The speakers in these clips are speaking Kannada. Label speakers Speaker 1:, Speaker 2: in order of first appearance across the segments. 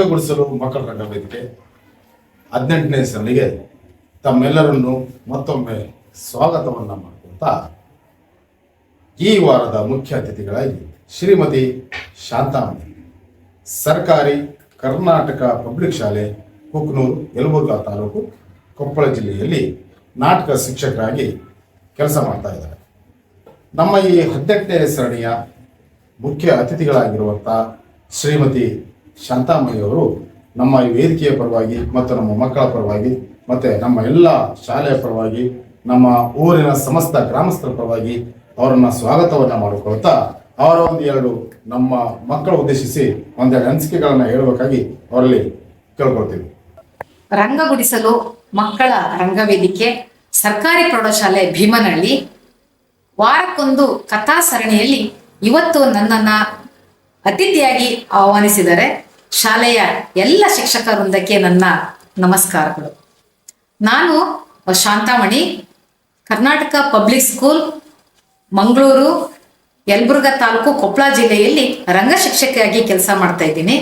Speaker 1: ರಂಗಗೊಳಿಸಲು ಮಕ್ಕಳ ರಂಗ ವೇದಿಕೆ ಹದಿನೆಂಟನೇ ಸರಣಿಗೆ ತಮ್ಮೆಲ್ಲರನ್ನು ಮತ್ತೊಮ್ಮೆ ಸ್ವಾಗತವನ್ನು ಮಾಡ್ಕೊಳ್ತಾ ಈ ವಾರದ ಮುಖ್ಯ ಅತಿಥಿಗಳಾಗಿ ಶ್ರೀಮತಿ ಶಾಂತಾಮಣಿ, ಸರ್ಕಾರಿ ಕರ್ನಾಟಕ ಪಬ್ಲಿಕ್ ಶಾಲೆ, ಕುಕ್ನೂರು, ಯಲಬುರ್ಗಾ ತಾಲೂಕು, ಕೊಪ್ಪಳ ಜಿಲ್ಲೆಯಲ್ಲಿ ನಾಟಕ ಶಿಕ್ಷಕರಾಗಿ ಕೆಲಸ ಮಾಡ್ತಾ ಇದ್ದಾರೆ. ನಮ್ಮ ಈ ಹದಿನೆಂಟನೇ ಸರಣಿಯ ಮುಖ್ಯ ಅತಿಥಿಗಳಾಗಿರುವಂಥ ಶ್ರೀಮತಿ ಶಾಂತಾಮಣಿಯವರು ನಮ್ಮ ಈ ವೇದಿಕೆಯ ಪರವಾಗಿ ಮತ್ತು ನಮ್ಮ ಮಕ್ಕಳ ಪರವಾಗಿ ಮತ್ತು ನಮ್ಮ ಎಲ್ಲ ಶಾಲೆಯ ಪರವಾಗಿ, ನಮ್ಮ ಊರಿನ ಸಮಸ್ತ ಗ್ರಾಮಸ್ಥರ ಪರವಾಗಿ ಅವರನ್ನು ಸ್ವಾಗತವನ್ನು ಮಾಡಿಕೊಳ್ತಾ ಅವರ ಒಂದು ಎರಡು ನಮ್ಮ ಮಕ್ಕಳ ಉದ್ದೇಶಿಸಿ ಒಂದೆರಡು ಅನಿಸಿಕೆಗಳನ್ನು ಹೇಳಬೇಕಾಗಿ ಅವರಲ್ಲಿ ಕೇಳ್ಕೊಳ್ತೀವಿ.
Speaker 2: ರಂಗಗುಡಿಸಲು ಮಕ್ಕಳ ರಂಗವೇದಿಕೆ, ಸರ್ಕಾರಿ ಪ್ರೌಢಶಾಲೆ ಭೀಮನಹಳ್ಳಿ. ವಾರಕ್ಕೊಂದು ಕಥಾ ಸರಣಿಯಲ್ಲಿ ಇವತ್ತು ನನ್ನನ್ನ ಅತಿಥಿಯಾಗಿ ಆಹ್ವಾನಿಸಿದರೆ ಶಾಲೆಯ ಎಲ್ಲ ಶಿಕ್ಷಕ ವೃಂದಕ್ಕೆ ನನ್ನ ನಮಸ್ಕಾರಗಳು. ನಾನು ಶಾಂತಾಮಣಿ, ಕರ್ನಾಟಕ ಪಬ್ಲಿಕ್ ಸ್ಕೂಲ್, ಮಂಗಳೂರು, ಯಲಬುರ್ಗ ತಾಲೂಕು ಕೊಪ್ಪಳ ಜಿಲ್ಲೆಯಲ್ಲಿ ರಂಗ ಶಿಕ್ಷಕಿಯಾಗಿ ಕೆಲಸ ಮಾಡ್ತಾ ಇದ್ದೀನಿ.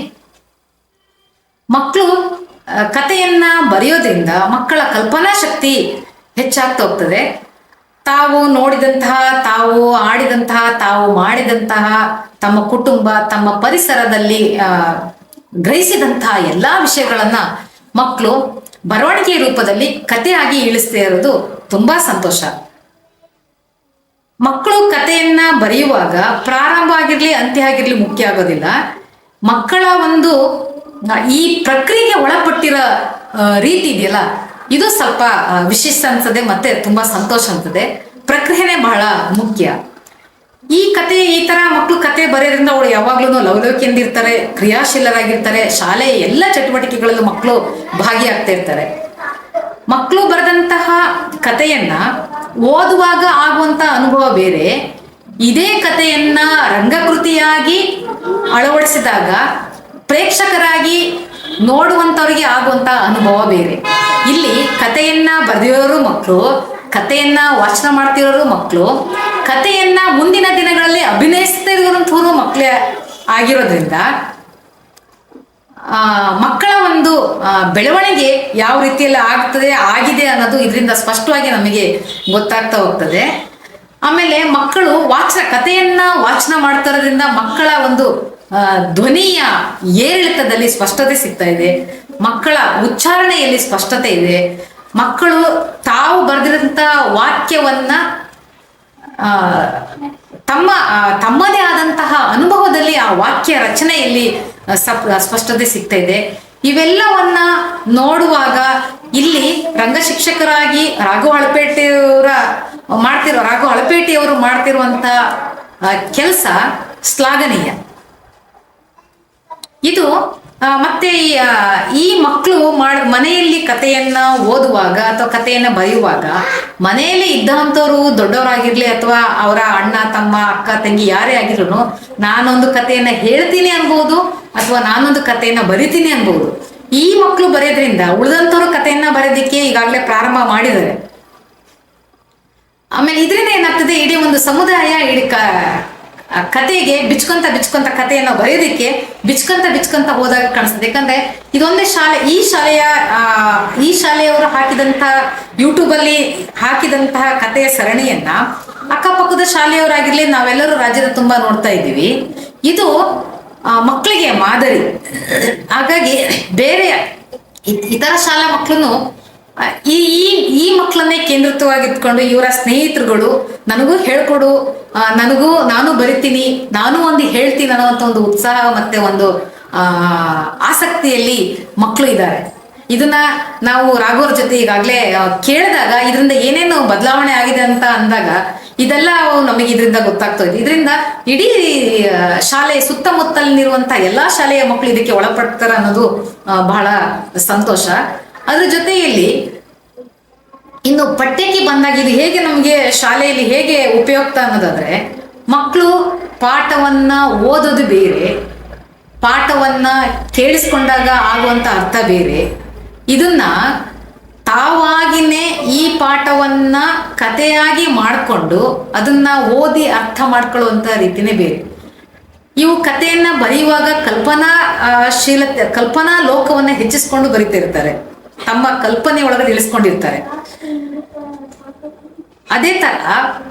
Speaker 2: ಮಕ್ಕಳು ಕಥೆಯನ್ನ ಬರೆಯೋದ್ರಿಂದ ಮಕ್ಕಳ ಕಲ್ಪನಾ ಶಕ್ತಿ ಹೆಚ್ಚಾಗ್ತಾ ಹೋಗ್ತದೆ. ತಾವು ನೋಡಿದಂತಹ, ತಾವು ಆಡಿದಂತಹ, ತಾವು ಮಾಡಿದಂತಹ ತಮ್ಮ ಕುಟುಂಬ, ತಮ್ಮ ಪರಿಸರದಲ್ಲಿ ಗ್ರಹಿಸಿದಂತಹ ಎಲ್ಲಾ ವಿಷಯಗಳನ್ನ ಮಕ್ಕಳು ಬರವಣಿಗೆ ರೂಪದಲ್ಲಿ ಕಥೆಯಾಗಿ ಇಳಿಸ್ತಾ ಇರೋದು ತುಂಬಾ ಸಂತೋಷ. ಮಕ್ಕಳು ಕಥೆಯನ್ನ ಬರೆಯುವಾಗ ಪ್ರಾರಂಭ ಆಗಿರ್ಲಿ, ಅಂತ್ಯ ಆಗಿರ್ಲಿ ಮುಖ್ಯ ಆಗೋದಿಲ್ಲ. ಮಕ್ಕಳ ಒಂದು ಈ ಪ್ರಕ್ರಿಯೆಗೆ ಒಳಪಟ್ಟಿರೋ ರೀತಿ ಇದೆಯಲ್ಲ, ಇದು ಸ್ವಲ್ಪ ವಿಶಿಷ್ಟ ಅನ್ಸದೆ ಮತ್ತೆ ತುಂಬಾ ಸಂತೋಷ ಅನ್ಸದೆ ಪ್ರಕ್ರಿಯೆನೇ ಬಹಳ ಮುಖ್ಯ. ಈ ಕತೆ ಈ ತರ ಮಕ್ಕಳು ಕತೆ ಬರೆಯೋದ್ರಿಂದ ಅವಳು ಯಾವಾಗ್ಲೂ ಲವಲವಿಕೆಯಿಂದ ಇರ್ತಾರೆ ಕ್ರಿಯಾಶೀಲರಾಗಿರ್ತಾರೆ ಶಾಲೆಯ ಎಲ್ಲ ಚಟುವಟಿಕೆಗಳಲ್ಲೂ ಮಕ್ಕಳು ಭಾಗಿಯಾಗ್ತಾ ಇರ್ತಾರೆ ಮಕ್ಕಳು ಬರೆದಂತಹ ಕಥೆಯನ್ನ ಓದುವಾಗ ಆಗುವಂತ ಅನುಭವ ಬೇರೆ. ಇದೇ ಕಥೆಯನ್ನ ರಂಗಕೃತಿಯಾಗಿ ಅಳವಡಿಸಿದಾಗ ಪ್ರೇಕ್ಷಕರಾಗಿ ನೋಡುವಂತವರಿಗೆ ಆಗುವಂತ ಅನುಭವ ಬೇರೆ. ಇಲ್ಲಿ ಕಥೆಯನ್ನ ಬರೆದಿರೋರು ಮಕ್ಕಳು ಕಥೆಯನ್ನ ವಾಚನ ಮಾಡ್ತಿರೋರು ಮಕ್ಕಳು ಕಥೆಯನ್ನ ಮುಂದಿನ ದಿನಗಳಲ್ಲಿ ಅಭಿನಯಿಸ್ತಿರುವಂಥವ್ರು ಮಕ್ಕಳೇ ಆಗಿರೋದ್ರಿಂದ ಮಕ್ಕಳ ಒಂದು ಬೆಳವಣಿಗೆ ಯಾವ ರೀತಿಯಲ್ಲಿ ಆಗ್ತದೆ, ಆಗಿದೆ ಅನ್ನೋದು ಇದರಿಂದ ಸ್ಪಷ್ಟವಾಗಿ ನಮಗೆ ಗೊತ್ತಾಗ್ತಾ ಹೋಗ್ತದೆ. ಆಮೇಲೆ ಮಕ್ಕಳು ವಾಚನ, ಕಥೆಯನ್ನ ವಾಚನ ಮಾಡ್ತಿರೋದ್ರಿಂದ ಮಕ್ಕಳ ಒಂದು ಧ್ವನಿಯ ಏರಿಳಿತದಲ್ಲಿ ಸ್ಪಷ್ಟತೆ ಸಿಗ್ತಾ ಇದೆ. ಮಕ್ಕಳ ಉಚ್ಚಾರಣೆಯಲ್ಲಿ ಸ್ಪಷ್ಟತೆ ಇದೆ. ಮಕ್ಕಳು ತಾವು ಬರೆದಿರೋಂಥ ವಾಕ್ಯವನ್ನ ತಮ್ಮ ತಮ್ಮದೇ ಆದಂತಹ ಅನುಭವದಲ್ಲಿ ಆ ವಾಕ್ಯ ರಚನೆಯಲ್ಲಿ ಸಪ್- ಸ್ಪಷ್ಟತೆ ಸಿಗ್ತಾ ಇದೆ. ಇವೆಲ್ಲವನ್ನ ನೋಡುವಾಗ ಇಲ್ಲಿ ರಂಗ ಶಿಕ್ಷಕರಾಗಿ ರಾಘು ಹಳಪೇಟೆಯವರ ಮಾಡ್ತಿರೋ ರಾಘು ಹಳಪೇಟೆಯವರು ಮಾಡ್ತಿರುವಂತ ಕೆಲಸ ಶ್ಲಾಘನೀಯ. ಇದು ಮತ್ತೆ ಈ, ಮಕ್ಕಳು ಮಾಡ ಮನೆಯಲ್ಲಿ ಕಥೆಯನ್ನ ಓದುವಾಗ ಅಥವಾ ಕಥೆಯನ್ನ ಬರೆಯುವಾಗ ಮನೆಯಲ್ಲಿ ಇದ್ದಂಥವ್ರು ದೊಡ್ಡವರಾಗಿರ್ಲಿ ಅಥವಾ ಅವರ ಅಣ್ಣ ತಮ್ಮ ಅಕ್ಕ ತಂಗಿ ಯಾರೇ ಆಗಿದ್ರು ನಾನೊಂದು ಕಥೆಯನ್ನ ಹೇಳ್ತೀನಿ ಅನ್ಬೋದು ಅಥವಾ ನಾನೊಂದು ಕಥೆಯನ್ನ ಬರಿತೀನಿ ಅನ್ಬೋದು. ಈ ಮಕ್ಕಳು ಬರೆಯೋದ್ರಿಂದ ಉಳಿದಂಥವ್ರು ಕಥೆಯನ್ನ ಬರೆಯೋದಿಕ್ಕೆ ಈಗಾಗಲೇ ಪ್ರಾರಂಭ ಮಾಡಿದ್ದಾರೆ. ಆಮೇಲೆ ಇದರಿಂದ ಏನಾಗ್ತದೆ? ಇಡೀ ಒಂದು ಸಮುದಾಯ ಇಡೀ ಕತೆಗೆ ಬಿಚ್ಕೊಂತ ಬಿಚ್ಕೊಂತ ಕಥೆಯನ್ನು ಬರೆಯೋದಕ್ಕೆ ಬಿಚ್ಕೊಂತ ಬಿಚ್ಕೊಂತ ಹೋದಾಗ ಕಾಣಿಸ್ತದೆ. ಯಾಕಂದ್ರೆ ಇದೊಂದೇ ಶಾಲೆ, ಈ ಶಾಲೆಯ ಈ ಶಾಲೆಯವರು ಹಾಕಿದಂತಹ ಯೂಟ್ಯೂಬ್ ಅಲ್ಲಿ ಹಾಕಿದಂತಹ ಕಥೆಯ ಸರಣಿಯನ್ನ ಅಕ್ಕಪಕ್ಕದ ಶಾಲೆಯವರಾಗಿರ್ಲಿ ನಾವೆಲ್ಲರೂ ರಾಜ್ಯದ ತುಂಬಾ ನೋಡ್ತಾ ಇದ್ದೀವಿ. ಇದು ಮಕ್ಕಳಿಗೆ ಮಾದರಿ. ಹಾಗಾಗಿ ಬೇರೆ ಇತರ ಶಾಲಾ ಮಕ್ಕಳನ್ನು ಈ ಈ ಈ ಮಕ್ಕಳನ್ನೇ ಕೇಂದ್ರಿತವಾಗಿಟ್ಕೊಂಡು ಇವರ ಸ್ನೇಹಿತರುಗಳು ನನಗೂ ಹೇಳ್ಕೊಡು ನನಗೂ ನಾನು ಬರಿತೀನಿ, ನಾನು ಒಂದು ಹೇಳ್ತೀನಿ ಅನ್ನೋಂಥ ಒಂದು ಉತ್ಸಾಹ ಮತ್ತೆ ಒಂದು ಆಸಕ್ತಿಯಲ್ಲಿ ಮಕ್ಕಳು ಇದ್ದಾರೆ. ಇದನ್ನ ನಾವು ರಾಘವ್ರ ಜೊತೆ ಈಗಾಗಲೇ ಕೇಳಿದಾಗ ಇದರಿಂದ ಏನೇನು ಬದಲಾವಣೆ ಆಗಿದೆ ಅಂತ ಅಂದಾಗ ಇದೆಲ್ಲ ನಮಗೆ ಇದರಿಂದ ಗೊತ್ತಾಗ್ತಾ ಇದೆ. ಇದರಿಂದ ಇಡೀ ಶಾಲೆ ಸುತ್ತಮುತ್ತಲಿನಿರುವಂತಹ ಎಲ್ಲಾ ಶಾಲೆಯ ಮಕ್ಕಳು ಇದಕ್ಕೆ ಒಳಪಡ್ತಾರೆ ಅನ್ನೋದು ಬಹಳ ಸಂತೋಷ. ಅದ್ರ ಜೊತೆಯಲ್ಲಿ ಇನ್ನು ಪಠ್ಯಕ್ಕೆ ಬಂದಾಗ ಇದು ಹೇಗೆ ನಮಗೆ ಶಾಲೆಯಲ್ಲಿ ಹೇಗೆ ಉಪಯುಕ್ತ ಅನ್ನೋದಾದ್ರೆ ಮಕ್ಕಳು ಪಾಠವನ್ನ ಓದೋದು ಬೇರೆ, ಪಾಠವನ್ನ ಕೇಳಿಸ್ಕೊಂಡಾಗ ಆಗುವಂತ ಅರ್ಥ ಬೇರೆ. ಇದನ್ನ ತಾವಾಗಿನೇ ಈ ಪಾಠವನ್ನ ಕಥೆಯಾಗಿ ಮಾಡಿಕೊಂಡು ಅದನ್ನ ಓದಿ ಅರ್ಥ ಮಾಡ್ಕೊಳ್ಳುವಂತ ರೀತಿನೇ ಬೇರೆ ಇವು ಕಥೆಯನ್ನ ಬರೆಯುವಾಗ ಕಲ್ಪನಾ ಶೀಲತೆ, ಕಲ್ಪನಾ ಲೋಕವನ್ನ ಹೆಚ್ಚಿಸ್ಕೊಂಡು ಬರಿತಿರ್ತಾರೆ. ತಮ್ಮ ಕಲ್ಪನೆ ಒಳಗೆ ಇಳಿಸ್ಕೊಂಡಿರ್ತಾರೆ ಅದೇ ತರ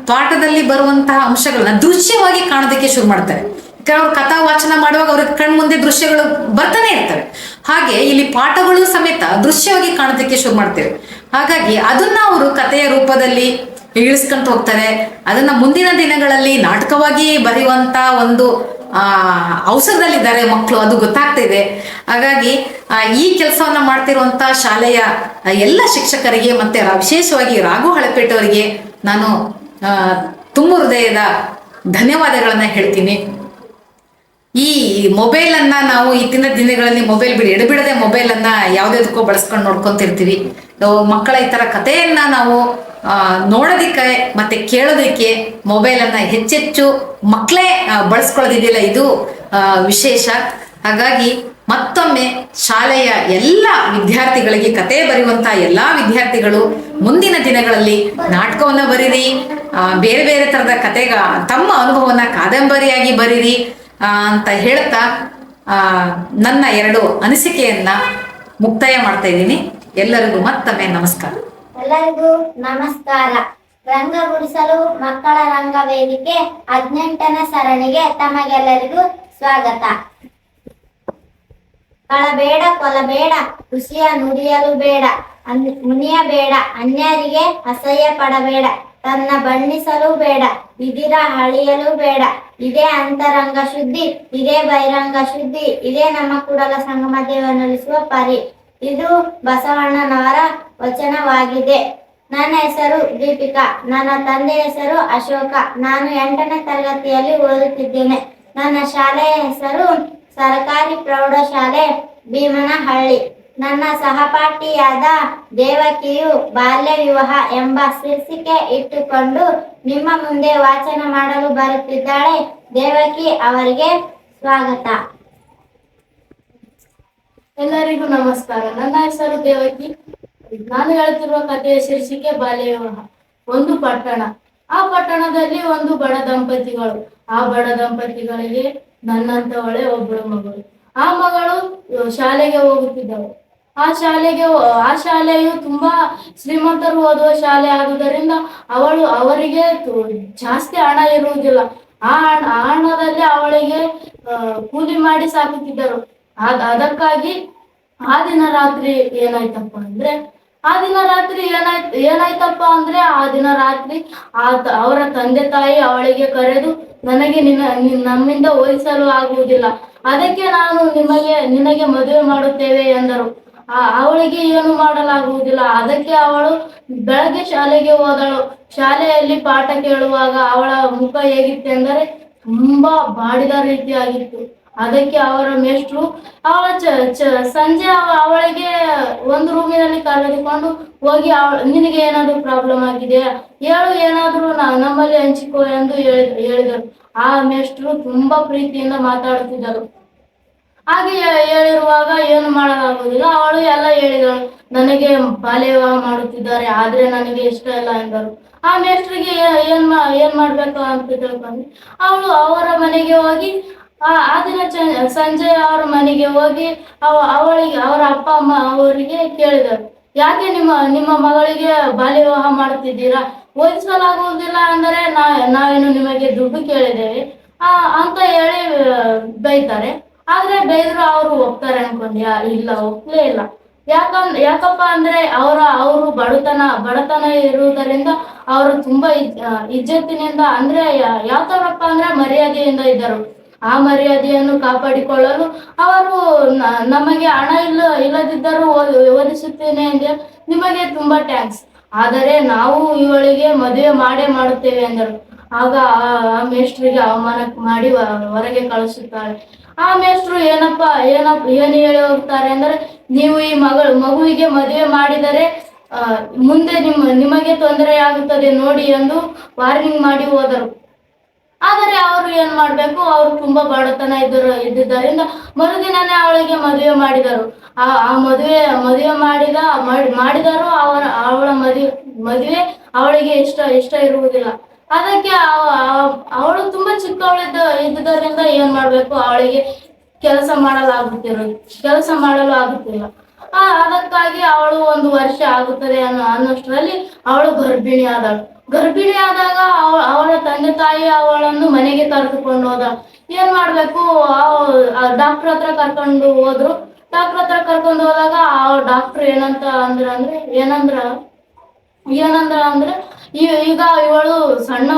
Speaker 2: ತೋಟದಲ್ಲಿ ಬರುವಂತಹ ಅಂಶಗಳನ್ನ ದೃಶ್ಯವಾಗಿ ಕಾಣೋದಕ್ಕೆ ಶುರು ಮಾಡ್ತಾರೆ. ಕೆಲವರು ಕಥಾ ವಾಚನ ಮಾಡುವಾಗ ಅವ್ರ ಕಣ್ ಮುಂದೆ ದೃಶ್ಯಗಳು ಬರ್ತಾನೆ ಇರ್ತವೆ. ಹಾಗೆ ಇಲ್ಲಿ ಪಾಠಗಳು ಸಮೇತ ದೃಶ್ಯವಾಗಿ ಕಾಣೋದಕ್ಕೆ ಶುರು ಮಾಡ್ತೇವೆ. ಹಾಗಾಗಿ ಅದನ್ನ ಅವರು ಕಥೆಯ ರೂಪದಲ್ಲಿ ಇಳಿಸ್ಕೊಂತ ಹೋಗ್ತಾರೆ. ಅದನ್ನ ಮುಂದಿನ ದಿನಗಳಲ್ಲಿ ನಾಟಕವಾಗಿ ಬರೆಯುವಂತ ಒಂದು ಅವಸರದಲ್ಲಿದ್ದಾರೆ ಮಕ್ಕಳು, ಅದು ಗೊತ್ತಾಗ್ತಿದೆ. ಹಾಗಾಗಿ ಈ ಕೆಲಸವನ್ನ ಮಾಡ್ತಿರುವಂತ ಶಾಲೆಯ ಎಲ್ಲ ಶಿಕ್ಷಕರಿಗೆ ಮತ್ತೆ ವಿಶೇಷವಾಗಿ ರಾಘು ಹಳಪೇಟವರಿಗೆ ನಾನು ತುಂಬ ಹೃದಯದ ಧನ್ಯವಾದಗಳನ್ನ ಹೇಳ್ತೀನಿ. ಈ ಮೊಬೈಲ್ ಅನ್ನ ನಾವು ಇತ್ತಿನ ದಿನಗಳಲ್ಲಿ ಮೊಬೈಲ್ ಬಿಡಿ, ಎಡಬಿಡದೆ ಮೊಬೈಲ್ ಅನ್ನ ಯಾವ್ದಾದಕ್ಕೋ ಬಳಸ್ಕೊಂಡು ನೋಡ್ಕೊಂತಿರ್ತೀವಿ. ಮಕ್ಕಳ ಈ ತರ ಕಥೆಯನ್ನ ನಾವು ನೋಡೋದಿಕ್ಕೆ ಮತ್ತೆ ಕೇಳೋದಕ್ಕೆ ಅನ್ನ ಹೆಚ್ಚೆಚ್ಚು ಮಕ್ಕಳೇ ಬಳಸ್ಕೊಳ್ಳೋದಿದೆಯಲ್ಲ ಇದು ವಿಶೇಷ. ಹಾಗಾಗಿ ಮತ್ತೊಮ್ಮೆ ಶಾಲೆಯ ಎಲ್ಲ ವಿದ್ಯಾರ್ಥಿಗಳಿಗೆ ಕತೆ ಬರೆಯುವಂತಹ ಎಲ್ಲಾ ವಿದ್ಯಾರ್ಥಿಗಳು ಮುಂದಿನ ದಿನಗಳಲ್ಲಿ ನಾಟಕವನ್ನ ಬರೀರಿ ಬೇರೆ ಬೇರೆ ತರದ ಕತೆಗ, ತಮ್ಮ ಅನುಭವನ ಕಾದಂಬರಿಯಾಗಿ ಬರೀರಿ ಅಂತ ಹೇಳ್ತಾ ನನ್ನ ಎರಡು ಅನಿಸಿಕೆಯನ್ನ ಮುಕ್ತಾಯ ಮಾಡ್ತಾ ಇದ್ದೀನಿ. ಎಲ್ಲರಿಗೂ ಮತ್ತೊಮ್ಮೆ ನಮಸ್ಕಾರ.
Speaker 3: ಎಲ್ಲರಿಗೂ ನಮಸ್ಕಾರ. ರಂಗ ಗುಡಿಸಲು ಮಕ್ಕಳ ರಂಗ ವೇದಿಕೆ ಹದಿನೆಂಟನೇ ಸರಣಿಗೆ ತಮಗೆಲ್ಲರಿಗೂ ಸ್ವಾಗತ. ಕಳಬೇಡ, ಕೊಲಬೇಡ, ಖುಷಿಯ ನುಡಿಯಲು ಬೇಡ ಮುನಿಯಬೇಡ, ಅನ್ಯರಿಗೆ ಅಸಹ್ಯ ಪಡಬೇಡ ತನ್ನ ಬಣ್ಣಿಸಲು ಬೇಡ, ಬಿದಿರ ಅಳಿಯಲು ಬೇಡ, ಇದೇ ಅಂತರಂಗ ಶುದ್ಧಿ, ಇದೇ ಬಹಿರಂಗ ಶುದ್ಧಿ, ಇದೇ ನಮ್ಮ ಕೂಡಲ ಸಂಗಮ ದೇವನಲ್ಲಿಸುವ ಪರಿ. ಇದು ಬಸವಣ್ಣನವರ ವಚನವಾಗಿದೆ. ನನ್ನ ಹೆಸರು ದೀಪಿಕಾ, ನನ್ನ ತಂದೆ ಹೆಸರು ಅಶೋಕ. ನಾನು ಎಂಟನೇ ತರಗತಿಯಲ್ಲಿ ಓದುತ್ತಿದ್ದೇನೆ. ನನ್ನ ಶಾಲೆಯ ಹೆಸರು ಸರ್ಕಾರಿ ಪ್ರೌಢಶಾಲೆ ಭೀಮನಹಳ್ಳಿ. ನನ್ನ ಸಹಪಾಠಿಯಾದ ದೇವಕಿಯು ಬಾಲ್ಯ ವಿವಾಹ ಎಂಬ ಶೀರ್ಷಿಕೆ ಇಟ್ಟುಕೊಂಡು ನಿಮ್ಮ ಮುಂದೆ ವಾಚನ ಮಾಡಲು ಬರುತ್ತಿದ್ದಾಳೆ. ದೇವಕಿ ಅವರಿಗೆ ಸ್ವಾಗತ.
Speaker 4: ಎಲ್ಲರಿಗೂ ನಮಸ್ಕಾರ. ನನ್ನ ಹೆಸರು ದೇವಕಿ. ನಾನು ಹೇಳ್ತಿರುವ ಕಥೆಯ ಶೀರ್ಷಿಕೆ ಬಾಲ್ಯ ವಿವಾಹ ಒಂದು ಪಟ್ಟಣ. ಆ ಪಟ್ಟಣದಲ್ಲಿ ಒಂದು ಬಡ ದಂಪತಿಗಳು. ಆ ಬಡ ದಂಪತಿಗಳಿಗೆ ನನ್ನಂತವಳೆ ಒಬ್ಬಳು ಮಗಳು. ಆ ಮಗಳು ಶಾಲೆಗೆ ಹೋಗುತ್ತಿದ್ದವು ಆ ಶಾಲೆಗೆ ಆ ಶಾಲೆಯು ತುಂಬಾ ಶ್ರೀಮಂತರು ಓದುವ ಶಾಲೆ ಆಗುದರಿಂದ ಅವಳು ಅವರಿಗೆ ಜಾಸ್ತಿ ಹಣ ಇರುವುದಿಲ್ಲ. ಆ ಹಣ, ಆ ಹಣದಲ್ಲಿ ಅವಳಿಗೆ ಕೂಲಿ ಮಾಡಿ ಸಾಕುತ್ತಿದ್ದರು. ಅದ್ ಅದಕ್ಕಾಗಿ ಆ ದಿನ ರಾತ್ರಿ ಏನಾಯ್ತಪ್ಪ ಅಂದ್ರೆ, ಆ ದಿನ ರಾತ್ರಿ ಏನಾಯ್ತು, ಏನಾಯ್ತಪ್ಪ ಅಂದ್ರೆ ಆ ದಿನ ರಾತ್ರಿ ಆ ಅವರ ತಂದೆ ತಾಯಿ ಅವಳಿಗೆ ಕರೆದು, ನನಗೆ ನಿನ್ನ ನಮ್ಮಿಂದ ಹೋಲಿಸಲು ಆಗುವುದಿಲ್ಲ. ಅದಕ್ಕೆ ನಾನು ನಿಮಗೆ, ನಿನಗೆ ಮದುವೆ ಮಾಡುತ್ತೇವೆ ಎಂದರು. ಆ, ಅವಳಿಗೆ ಏನು ಮಾಡಲಾಗುವುದಿಲ್ಲ. ಅದಕ್ಕೆ ಅವಳು ಬೆಳಗ್ಗೆ ಶಾಲೆಗೆ ಹೋದಳು. ಶಾಲೆಯಲ್ಲಿ ಪಾಠ ಕೇಳುವಾಗ ಅವಳ ಮುಖ ಹೇಗಿತ್ತೆಂದರೆ, ತುಂಬಾ ಬಾಡಿದ ರೀತಿಯಾಗಿತ್ತು. ಅದಕ್ಕೆ ಅವರ ಮೇಷ್ಟ್ರು ಅವಳ ಸಂಜೆ ಅವಳಿಗೆ ಒಂದು ರೂಮಿನಲ್ಲಿ ಕರೆದುಕೊಂಡು ಹೋಗಿ ಅವಳ, ನಿನಗೆ ಏನಾದರೂ ಪ್ರಾಬ್ಲಮ್ ಆಗಿದೆ? ಹೇಳು, ಏನಾದರೂ ನಮ್ಮಲ್ಲಿ ಹಂಚಿಕೋ ಎಂದು ಹೇಳಿದ್ರು ಹೇಳಿದರು. ಆ ಮೇಷ್ಟ್ರು ತುಂಬಾ ಪ್ರೀತಿಯಿಂದ ಮಾತಾಡುತ್ತಿದ್ದರು. ಹಾಗೆ ಹೇಳಿರುವಾಗ ಏನು ಮಾಡಲಾಗುವುದಿಲ್ಲ. ಅವಳು ಎಲ್ಲ ಹೇಳಿದಳು. ನನಗೆ ಬಾಲ್ಯ ವಿವಾಹ ಮಾಡುತ್ತಿದ್ದಾರೆ, ಆದ್ರೆ ನನಗೆ ಇಷ್ಟ ಇಲ್ಲ ಎಂದರು. ಆ ಮೇಷ್ಟ್ರಿಗೆ ಏನ್ ಏನ್ ಮಾಡ್ಬೇಕು ಅಂತ ತಿಳ್ಕೊಂಡು ಅವಳು ಅವರ ಮನೆಗೆ ಹೋಗಿ ಆ ಆ ದಿನ ಸಂಜೆ ಅವ್ರ ಮನೆಗೆ ಹೋಗಿ ಅವ, ಅವಳಿಗೆ, ಅವರ ಅಪ್ಪ, ಅಮ್ಮ ಅವರಿಗೆ ಕೇಳಿದರು. ಯಾಕೆ ನಿಮ್ಮ ನಿಮ್ಮ ಮಗಳಿಗೆ ಬಾಲ್ಯ ವಿವಾಹ ಮಾಡುತ್ತಿದ್ದೀರಾ? ಓದಿಸಲಾಗುವುದಿಲ್ಲ ಅಂದರೆ ನಾ ನಾವೇನು ನಿಮಗೆ ದುಡ್ಡು ಕೇಳಿದ್ದೇವೆ. ಆ, ಅಂತ ಹೇಳಿ ಬೈತಾರೆ. ಆದ್ರೆ ಬೈದ್ರು ಅವರು ಒಪ್ತಾರೆ ಅನ್ಕೊಂಡ್ಯಾ ಇಲ್ಲ, ಒಪ್ಲೇ ಇಲ್ಲ. ಯಾಕಂದ್ ಯಾಕಪ್ಪ ಅಂದ್ರೆ ಅವರ, ಅವರು ಬಡತನ ಬಡತನ ಇರುವುದರಿಂದ ಅವರು ತುಂಬಾ ಇಜ್- ಇಜ್ಜತ್ತಿನಿಂದ, ಅಂದ್ರೆ ಯಾವ ತರಪ್ಪ ಅಂದ್ರೆ ಮರ್ಯಾದೆಯಿಂದ ಇದ್ದರು. ಆ ಮರ್ಯಾದೆಯನ್ನು ಕಾಪಾಡಿಕೊಳ್ಳಲು ಅವರು ನಮಗೆ ಹಣ ಇಲ್ಲ, ಇಲ್ಲದಿದ್ದರೂ ವಿವರಿಸುತ್ತೇನೆ ಎಂದು. ನಿಮಗೆ ತುಂಬಾ ಟ್ಯಾಂಕ್ಸ್ ಆದರೆ ನಾವು ಇವಳಿಗೆ ಮದುವೆ ಮಾಡೇ ಮಾಡುತ್ತೇವೆ ಎಂದರು. ಆಗ ಆ ಮೇಷ್ಟ್ರಿಗೆ ಅವಮಾನ ಮಾಡಿ ಹೊರಗೆ ಕಳಿಸುತ್ತಾರೆ. ಆ ಮೇಷ್ಟ್ರು ಏನಪ್ಪ ಏನಪ್ಪ ಏನು ಹೇಳಿ ಹೋಗ್ತಾರೆ ಅಂದ್ರೆ ನೀವು ಈ ಮಗಳು ಮಗುವಿಗೆ ಮದುವೆ ಮಾಡಿದರೆ ಮುಂದೆ ನಿಮ್ಮ, ನಿಮಗೆ ತೊಂದರೆ ಆಗುತ್ತದೆ ನೋಡಿ ಎಂದು ವಾರ್ನಿಂಗ್ ಮಾಡಿ ಹೋದರು. ಆದರೆ ಅವರು ಏನ್ ಮಾಡ್ಬೇಕು? ಅವರು ತುಂಬಾ ಬಡತನ ಇದ್ದರು, ಇದ್ದಿದ್ದರಿಂದ ಮರುದಿನನೇ ಅವಳಿಗೆ ಮದುವೆ ಮಾಡಿದರು. ಆ ಆ ಮದುವೆ ಮದುವೆ ಮಾಡಿದ, ಮಾಡಿ- ಮಾಡಿದರು ಅವರ ಅವಳ ಮದುವೆ ಮದುವೆ ಅವಳಿಗೆ ಇಷ್ಟ ಇಷ್ಟ ಇರುವುದಿಲ್ಲ. ಅದಕ್ಕೆ ಅವಳು ತುಂಬಾ ಚಿಕ್ಕವಳಿದ್ದ, ಇದ್ದುದರಿಂದ ಏನ್ ಮಾಡ್ಬೇಕು? ಅವಳಿಗೆ ಕೆಲಸ ಮಾಡಲಾಗುತ್ತಿರ, ಕೆಲಸ ಮಾಡಲು ಆಗುತ್ತಿಲ್ಲ ಅದಕ್ಕಾಗಿ ಅವಳು ಒಂದು ವರ್ಷ ಆಗುತ್ತದೆ ಅನ್ನೋ ಅನ್ನೋಷ್ಟರಲ್ಲಿ ಅವಳು ಗರ್ಭಿಣಿ ಆದಳು ಗರ್ಭಿಣಿ ಆದಾಗ ಅವ ಅವಳ ತಂದೆ ತಾಯಿ ಅವಳನ್ನು ಮನೆಗೆ ಕರೆದುಕೊಂಡು ಹೋದ. ಏನ್ ಮಾಡ್ಬೇಕು? ಡಾಕ್ಟರ್ ಹತ್ರ ಕರ್ಕೊಂಡು ಹೋದ್ರು. ಡಾಕ್ಟರ್ ಹತ್ರ ಕರ್ಕೊಂಡು ಹೋದಾಗ ಆ ಡಾಕ್ಟರ್ ಏನಂತ ಅಂದ್ರ ಅಂದ್ರೆ, ಏನಂದ್ರ ಏನಂದ್ರ ಅಂದ್ರೆ ಈಗ ಇವಳು ಸಣ್ಣ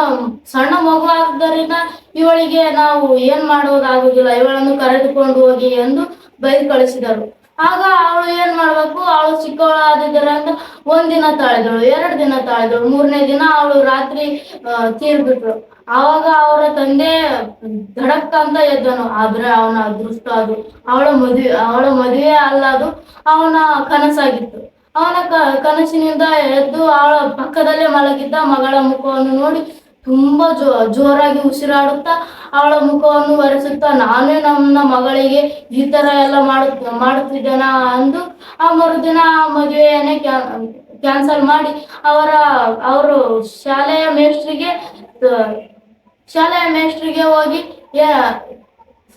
Speaker 4: ಸಣ್ಣ ಮಗು ಆದ್ದರಿಂದ ಇವಳಿಗೆ ನಾವು ಏನ್ ಮಾಡುವುದಾಗುದಿಲ್ಲ ಇವಳನ್ನು ಕರೆದುಕೊಂಡು ಹೋಗಿ ಎಂದು ಬೈದು ಕಳಿಸಿದರು. ಆಗ ಅವಳು ಏನ್ ಮಾಡ್ಬೇಕು? ಅವಳು ಚಿಕ್ಕವಳಾದಿದ್ದರಿಂದ ಒಂದಿನ ತಾಳಿದಳು, ಎರಡು ದಿನ ತಾಳಿದಳು. ಮೂರನೇ ದಿನ ಅವಳು ರಾತ್ರಿ ತೀರ್ಬಿಟ್ರು ಆವಾಗ ಅವರ ತಂದೆ ಧಡಕ್ ಅಂತ ಎದ್ದನು. ಆದ್ರೆ ಅವನ ಅದೃಷ್ಟ ಅದು. ಅವಳ ಮದುವೆ ಅವಳ ಮದುವೆ ಅಲ್ಲ ಅದು. ಅವನ ಕನಸಾಗಿತ್ತು. ಅವನ ಕನಸಿನಿಂದ ಎದ್ದು ಅವಳ ಪಕ್ಕದಲ್ಲೇ ಮಲಗಿದ್ದ ಮಗಳ ಮುಖವನ್ನು ನೋಡಿ ತುಂಬಾ ಜೋ, ಜೋರಾಗಿ ಉಸಿರಾಡುತ್ತಾ ಅವಳ ಮುಖವನ್ನು ಒರೆಸುತ್ತಾ, ನಾನೇ ನನ್ನ ಮಗಳಿಗೆ ಈ ತರ ಎಲ್ಲ ಮಾಡುತ್ತ ಮಾಡುತ್ತಿದ್ದೇನ? ಅಂದು ಆ ಮರುದಿನ ಆ ಮದುವೆಯನ್ನೇ ಕ್ಯಾನ್ಸಲ್ ಮಾಡಿ ಅವರ, ಅವರು ಶಾಲೆಯ ಮೇಸ್ಟ್ರಿಗೆ ಶಾಲೆಯ ಮೇಸ್ಟ್ರಿಗೆ ಹೋಗಿ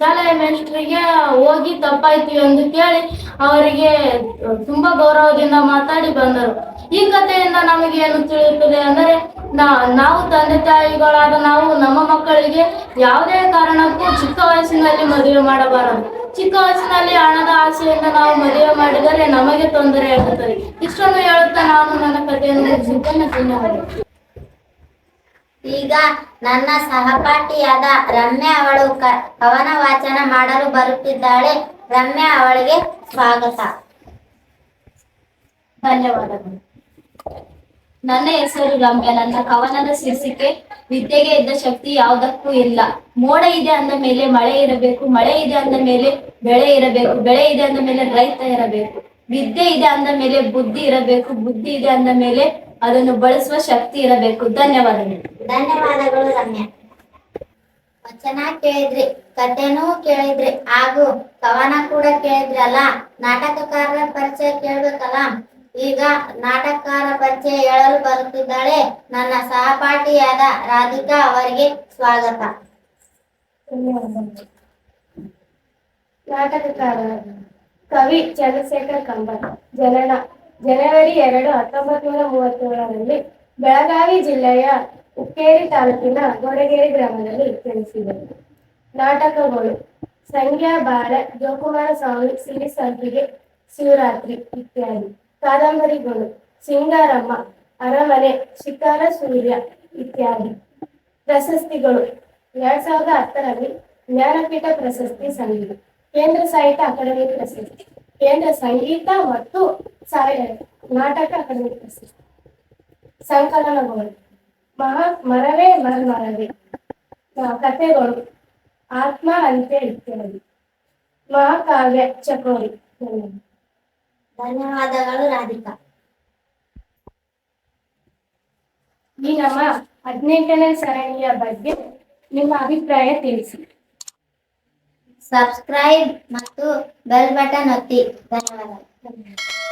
Speaker 4: ಶಾಲೆಯ ಮೇಷ್ಟ್ರಿಗೆ ಹೋಗಿ ತಪ್ಪಾಯ್ತು ಎಂದು ಕೇಳಿ ಅವರಿಗೆ ತುಂಬಾ ಗೌರವದಿಂದ ಮಾತಾಡಿ ಬಂದರು. ಈ ಕಥೆಯಿಂದ ನಮಗೆ ಏನು ತಿಳಿಯುತ್ತದೆ ಅಂದರೆ ನಾವು ತಂದೆ ತಾಯಿಗಳಾದ ನಾವು ನಮ್ಮ ಮಕ್ಕಳಿಗೆ ಯಾವುದೇ ಕಾರಣಕ್ಕೂ ಚಿಕ್ಕ ವಯಸ್ಸಿನಲ್ಲಿ ಮದುವೆ ಮಾಡಬಾರದು. ಚಿಕ್ಕ ವಯಸ್ಸಿನಲ್ಲಿ ಹಣದ ಆಸೆಯಿಂದ ನಾವು ಮದುವೆ ಮಾಡಿದರೆ ನಮಗೆ ತೊಂದರೆ ಆಗುತ್ತದೆ. ಇಷ್ಟನ್ನು ಹೇಳುತ್ತಾ ನಾನು ನನ್ನ ಕಥೆಯನ್ನು ಮುಗಿಸಿದ್ದೇನೆ ಧನ್ಯವಾದ
Speaker 3: ಈಗ ನನ್ನ ಸಹಪಾಠಿಯಾದ ರಮ್ಯಾ ಅವಳು ಕವನ ವಾಚನ ಮಾಡಲು ಬರುತ್ತಿದ್ದಾಳೆ. ರಮ್ಯಾ ಅವಳಿಗೆ ಸ್ವಾಗತ.
Speaker 5: ಧನ್ಯವಾದಗಳು. ನನ್ನ ಹೆಸರು ರಮ್ಯ. ನನ್ನ ಕವನದ ಶೀರ್ಷಿಕೆ, ವಿದ್ಯೆಗೆ ಇದ್ದ ಶಕ್ತಿ ಯಾವುದಕ್ಕೂ ಇಲ್ಲ. ಮೋಡ ಇದೆ ಅಂದ ಮೇಲೆ ಮಳೆ ಇರಬೇಕು, ಮಳೆ ಇದೆ ಅಂದ ಮೇಲೆ ಬೆಳೆ ಇರಬೇಕು, ಬೆಳೆ ಇದೆ ಅಂದ ಮೇಲೆ ರೈತ ಇರಬೇಕು. ವಿದ್ಯೆ ಇದೆ ಅಂದ ಮೇಲೆ ಬುದ್ಧಿ ಇರಬೇಕು, ಬುದ್ಧಿ ಇದೆ ಅಂದ ಮೇಲೆ ಅದನ್ನು ಬಳಸುವ ಶಕ್ತಿ ಇರಬೇಕು. ಧನ್ಯವಾದಗಳು.
Speaker 3: ಧನ್ಯವಾದಗಳು ರಮ್ಯ. ವಚನ ಕೇಳಿದ್ರಿ ಕಥೆನೂ ಕೇಳಿದ್ರಿ ಹಾಗೂ ಕವನ ಕೂಡ ಕೇಳಿದ್ರಲ್ಲ ನಾಟಕಕಾರರ ಪರಿಚಯ ಕೇಳ್ಬೇಕಲ್ಲ? ಈಗ ನಾಟಕಕಾರ ಪರಿಚಯ ಹೇಳಲು ಬರುತ್ತಿದ್ದಾಳೆ ನನ್ನ ಸಹಪಾಠಿಯಾದ ರಾಧಿಕಾ ಅವರಿಗೆ ಸ್ವಾಗತ.
Speaker 6: ನಾಟಕಕಾರ ಕವಿ ಚಂದ್ರಶೇಖರ್ ಕಂಬರ್ ಜನನ ಜನವರಿ ಎರಡು ಹತ್ತೊಂಬತ್ತು ನೂರ ಮೂವತ್ತೇಳರಲ್ಲಿ ಬೆಳಗಾವಿ ಜಿಲ್ಲೆಯ ಉಕ್ಕೇರಿ ತಾಲೂಕಿನ ಗೊಡಗೇರಿ ಗ್ರಾಮದಲ್ಲಿ ಜನಿಸಿದರು. ನಾಟಕಗಳು ಸಂಖ್ಯಾ ಬಾಳ ಜೋಕುಮಾರ ಸ್ವಾಮಿ, ಸಿರಿ ಸಂಪಿಗೆ, ಶಿವರಾತ್ರಿ ಇತ್ಯಾದಿ. ಕಾದಂಬರಿಗಳು ಸಿಂಗಾರಮ್ಮ, ಅರಮನೆ ಶಿಖರ ಸೂರ್ಯ ಇತ್ಯಾದಿ. ಪ್ರಶಸ್ತಿಗಳು ಎರಡ್ ಸಾವಿರದ ಹತ್ತರಲ್ಲಿ ಜ್ಞಾನಪೀಠ ಪ್ರಶಸ್ತಿ ಸಂಗೀತ ಕೇಂದ್ರ ಸಾಹಿತ್ಯ ಅಕಾಡೆಮಿ ಪ್ರಶಸ್ತಿ. ಕೇಂದ್ರ ಸಂಗೀತ ಮತ್ತು ಸಾಹಿತ್ಯ ನಾಟಕ ಅಕಾಡೆಮಿ ಪ್ರಶಸ್ತಿ ಸಂಕಲನಗಳು ಮಹಾ ಮರವೇ ಮರವೇ. ಕಥೆಗಳು ಆತ್ಮ ಅಂತೆ ಇತ್ಯಾದಿ ಮಹಾಕಾವ್ಯ ಚಕೋರಿ. ಧನ್ಯವಾದ.
Speaker 3: ಧನ್ಯವಾದಗಳು, ರಾಧಿಕಾ.
Speaker 6: ಈ ನಮ್ಮ ಹದಿನೆಂಟನೇ ಸರಣಿಯ ಬಗ್ಗೆ ನಿಮ್ಮ ಅಭಿಪ್ರಾಯ ತಿಳಿಸಿ.
Speaker 3: ಸಬ್ಸ್ಕ್ರೈಬ್ ಮತ್ತು ಬೆಲ್ ಬಟನ್ ಒತ್ತಿ. ಧನ್ಯವಾದಗಳು